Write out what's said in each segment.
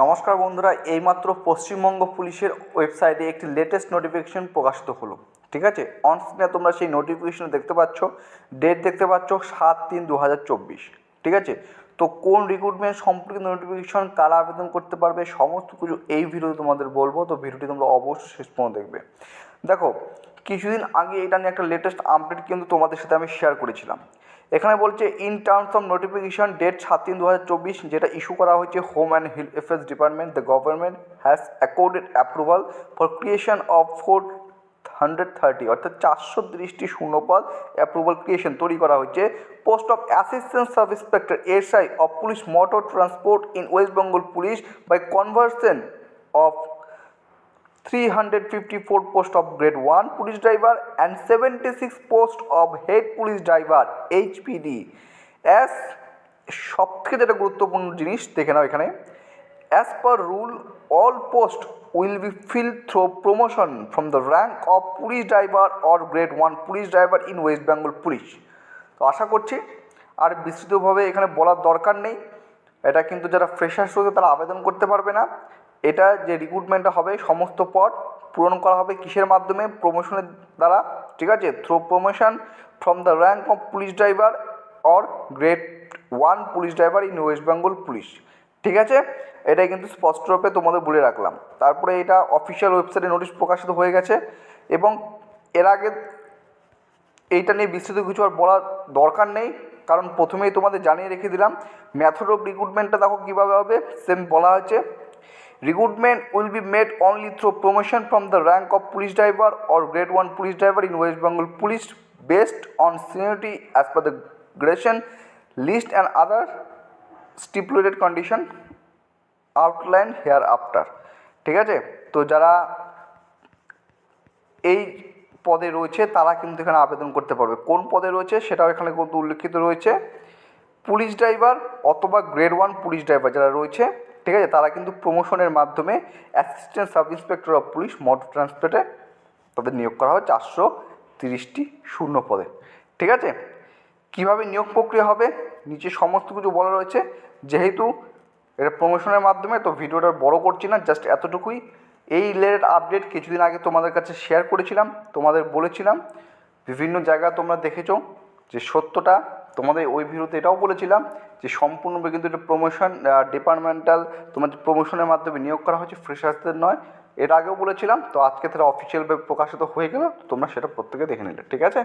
নমস্কার বন্ধুরা, এইমাত্র পশ্চিমবঙ্গ পুলিশের ওয়েবসাইটে একটি লেটেস্ট নোটিফিকেশন প্রকাশিত হলো। ঠিক আছে? অন স্ক্রিনে তোমরা সেই নোটিফিকেশন দেখতে পাচ্ছ। ডেট দেখতে পাচ্ছ সাত তিন দু ঠিক আছে? তো কোন রিক্রুটমেন্ট সম্পর্কিত নোটিফিকেশন কারা আবেদন করতে পারবে, সমস্ত কিছু এই ভিডিওতে তোমাদের বলব। তো ভিডিওটি তোমরা অবশ্যই শেষ পর্যন্ত দেখবে। দেখো, কিছুদিন আগে এটা নিয়ে একটা লেটেস্ট আপডেট কিন্তু তোমাদের সাথে আমি শেয়ার করেছিলাম। এখানে বলছে in terms of notification date সাত তিন দু হাজার চব্বিশ, যেটা ইস্যু করা হয়েছে home and hill affairs department the government has accorded approval for creation of four hundred thirty অর্থাৎ চারশো তিরিশটি শূন্যপদ অ্যাপ্রুভাল ক্রিয়েশন তৈরি করা হয়েছে। Post of assistant sub inspector SI of police motor transport in West Bengal police by conversion of 354 post of grade 1 police driver and 76 post of head police driver HPD as সব থেকে যেটা গুরুত্বপূর্ণ জিনিস, দেখে নাও এখানে as per rule all post will be fill through promotion from the rank of police driver or grade one police driver in West Bengal police তো আশা করছি, আর বিস্তৃতভাবে এখানে বলার দরকার নেই। এটা কিন্তু যারা ফ্রেশার্স রয়েছে তারা আবেদন করতে পারবে না। এটা যে রিক্রুটমেন্টটা হবে, সমস্ত পদ পূরণ করা হবে কিসের মাধ্যমে? প্রমোশনের দ্বারা, ঠিক আছে? Through promotion from the rank of police driver or grade one police driver in West Bengal police ঠিক আছে? এটাই কিন্তু স্পষ্টরূপে তোমাদের বলে রাখলাম। তারপরে এটা অফিসিয়াল ওয়েবসাইটে নোটিশ প্রকাশিত হয়ে গেছে এবং এর আগে এইটা নিয়ে বিস্তৃত কিছু আর বলার দরকার নেই, কারণ প্রথমেই তোমাদের জানিয়ে রেখে দিলাম মেথড অফ রিক্রুটমেন্টটা দেখো কীভাবে হবে। সেম বলা হয়েছে। Recruitment will be made only through promotion from the rank of police driver or grade one police driver in West Bengal police based on seniority as per the gradation list and other stipulated condition outline here after ঠিক আছে? তো যারা এই পদে রয়েছে, তারা কিন্তু এখানে আবেদন করতে পারবে। কোন পদে রয়েছে সেটাও এখানে কিন্তু উল্লেখিত রয়েছে। পুলিশ ড্রাইভার অথবা গ্রেড ওয়ান পুলিশ ড্রাইভার যারা রয়েছে ঠিক আছে, তারা কিন্তু প্রমোশনের মাধ্যমে assistant sub inspector of police motor ট্রান্সপোর্টে তাদের নিয়োগ করা হয় চারশো তিরিশটি শূন্য পদে। ঠিক আছে? কীভাবে নিয়োগ প্রক্রিয়া হবে? নিচে সমস্ত কিছু বলা রয়েছে। যেহেতু এটা প্রমোশনের মাধ্যমে, তো ভিডিওটা বড় করছি না জাস্ট এতটুকুই। এই রিলেটেড আপডেট কিছুদিন আগে তোমাদের কাছে শেয়ার করেছিলাম, তোমাদের বলেছিলাম, বিভিন্ন জায়গায় তোমরা দেখেছ যে সত্যটা তোমাদের ওই ভিডিওতে এটাও বলেছিলাম যে সম্পূর্ণভাবে কিন্তু এটা প্রমোশন ডিপার্টমেন্টাল তোমাদের প্রমোশনের মাধ্যমে নিয়োগ করা হয়েছে ফ্রেশার্সদের নয়। এর আগেও বলেছিলাম, তো আজকে তারা অফিসিয়ালভাবে প্রকাশিত হয়ে গেল তোমরা সেটা প্রত্যেকে দেখে নিলে, ঠিক আছে?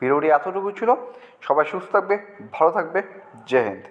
ভিডিওটি এতটুকু ছিল। সবাই সুস্থ থাকবে, ভালো থাকবে, জয় হিন্দ।